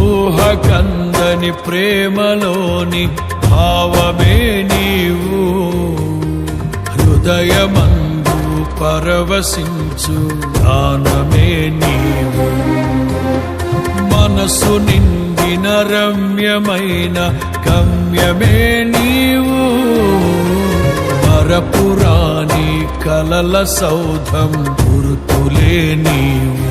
ఊహకందని ప్రేమలోని భావమే నీవు. హృదయమందు పరవశించు దానమే నీవు. మనసు నిండిన రమ్యమైన గమ్యమే నీవు. మరపురాని కలల సౌధం గురుతులే నీవు.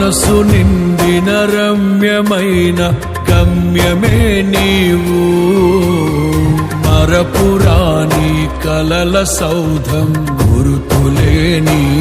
మనసు నిండిన రమ్యమైన గమ్యమే నీవు. మరపురాని కలల సౌధం గురుతులే నీవు.